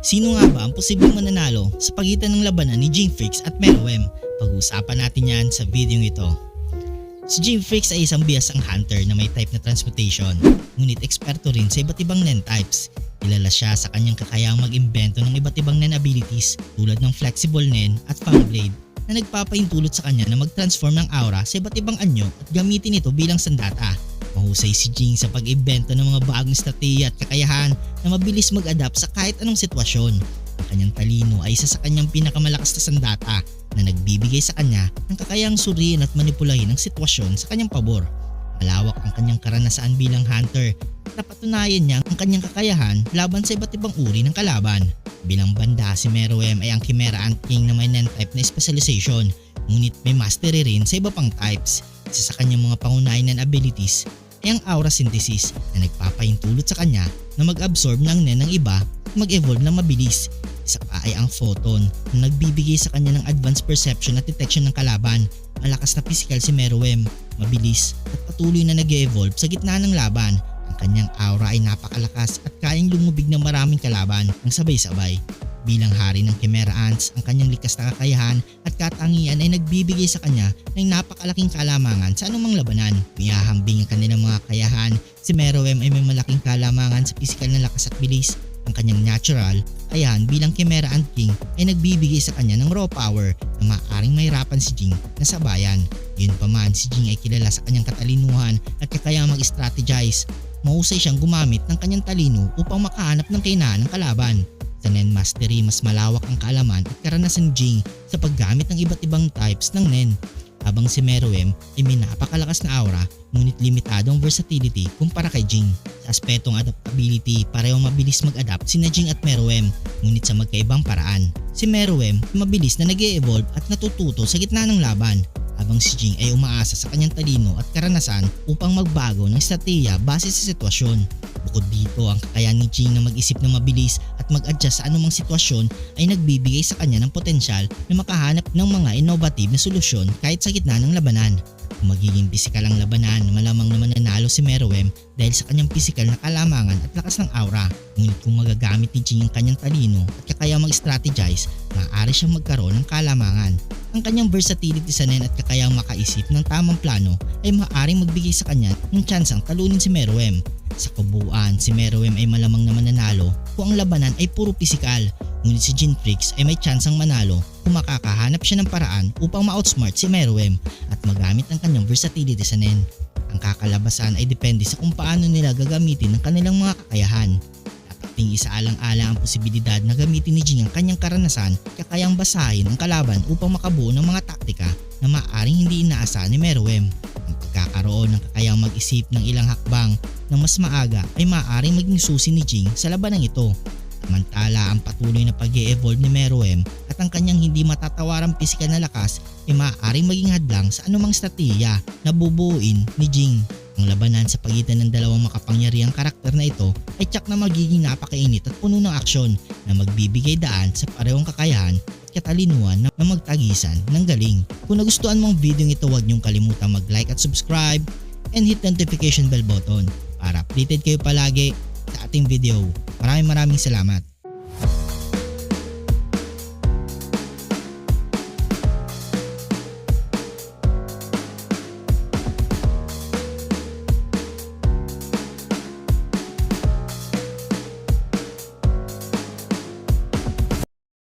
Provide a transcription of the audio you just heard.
Sino nga ba ang posibleng mananalo sa pagitan ng labanan ni Freaks at Meruem? Pag-uusapan natin yan sa video ito. Si Freaks ay isang biyasang hunter na may type na transportation, ngunit eksperto rin sa iba't ibang nen types. Kilala siya sa kanyang kakayahang mag-imbento ng iba't ibang nen abilities tulad ng flexible nen at fang blade na nagpapaintulot sa kanya na mag-transform ng aura sa iba't ibang anyo at gamitin ito bilang sandata. Mahusay si Jing sa pag-imbento ng mga bagong strategiya at kakayahan na mabilis mag-adapt sa kahit anong sitwasyon. Ang kanyang talino ay isa sa kanyang pinakamalakas na sandata na nagbibigay sa kanya ng kakayahang suriin at manipulahin ang sitwasyon sa kanyang pabor. Malawak ang kanyang karanasan bilang hunter at napatunayan niya ang kanyang kakayahan laban sa iba't ibang uri ng kalaban. Bilang banda si Meruem ay ang Chimera Ant King na may non-type na specialization ngunit may mastery rin sa iba pang types. Isa sa kanyang mga pangunahin na abilities ay ang aura synthesis na nagpapaintulot sa kanya na mag-absorb ng nen ng iba at mag-evolve ng mabilis. Isa pa ay ang photon na nagbibigay sa kanya ng advanced perception at detection ng kalaban. Malakas na physical si Meruem, mabilis at patuloy na nag-evolve sa gitna ng laban. Ang kanyang aura ay napakalakas at kayang lumubig ng maraming kalaban ng sabay-sabay. Bilang hari ng Chimera Ants, ang kanyang likas na kakayahan at katangian ay nagbibigay sa kanya ng napakalaking kalamangan sa anumang labanan. Miyahambing ang kanilang mga kakayahan, si Meruem ay may malaking kalamangan sa pisikal na lakas at bilis. Ang kanyang natural, kakayahan bilang Chimera Ant King ay nagbibigay sa kanya ng raw power na maaaring mahirapan si Jing na sabayan. Yun pa man, si Jing ay kilala sa kanyang katalinuhan at kakayang mag-strategize. Mahusay siyang gumamit ng kanyang talino upang makahanap ng kainahan ng kalaban. Nen Mastery, mas malawak ang kaalaman at karanasan ni Jing sa paggamit ng iba't ibang types ng Nen. Habang si Meruem ay may napakalakas na aura ngunit limitado ang versatility kumpara kay Jing. Sa aspetong adaptability, pareho mabilis mag-adapt si Jing at Meruem ngunit sa magkaibang paraan. Si Meruem mabilis na nag evolve at natututo sa gitna ng laban habang si Jing ay umaasa sa kanyang talino at karanasan upang magbago ng estratehiya base sa sitwasyon. Bukod dito, ang kakayahan ni Jing na mag-isip ng mabilis at mag-adjust sa anumang sitwasyon ay nagbibigay sa kanya ng potensyal na makahanap ng mga innovative na solusyon kahit sa gitna ng labanan. Kung magiging pisikal ang labanan, malamang na mananalo si Meruem dahil sa kanyang pisikal na kalamangan at lakas ng aura. Ngunit kung magagamit ni Jing ang kanyang talino at kakaya mag-strategize, maaari siyang magkaroon ng kalamangan. Ang kanyang versatility sa nen at kakayang makaisip ng tamang plano ay maaaring magbigay sa kanya ng tsansang talunin si Meruem. Sa kabuuan, si Meruem ay malamang na mananalo kung ang labanan ay puro pisikal. Ngunit si Freaks ay may tsansang manalo kung makakahanap siya ng paraan upang ma-outsmart si Meruem at magamit ang kanyang versatility sa nen. Ang kakalabasan ay depende sa kung paano nila gagamitin ang kanilang mga kakayahan. Dapat ding isaalang-alang ang posibilidad na gamitin ni Jing ang kanyang karanasan kakayang basahin ang kalaban upang makabuo ng mga taktika na maaaring hindi inaasahan ni Meruem. Ang pagkakaroon ng kakayang mag-isip ng ilang hakbang ng mas maaga ay maaaring maging susi ni Jing sa labanang ito. Samantala ang patuloy na pag evolve ni Meruem at ang kanyang hindi matatawarang pisikal na lakas ay maaaring maging hadlang sa anumang strategiya na bubuuin ni Jing. Ang labanan sa pagitan ng dalawang makapangyarihang karakter na ito ay tsak na magiging napakainit at puno ng aksyon na magbibigay daan sa parehong kakayahan at katalinuhan na magtagisan ng galing. Kung nagustuhan mo ang video ito huwag niyong kalimutang mag-like at subscribe and hit notification bell button para updated kayo palagi sa ating video. Maraming maraming salamat.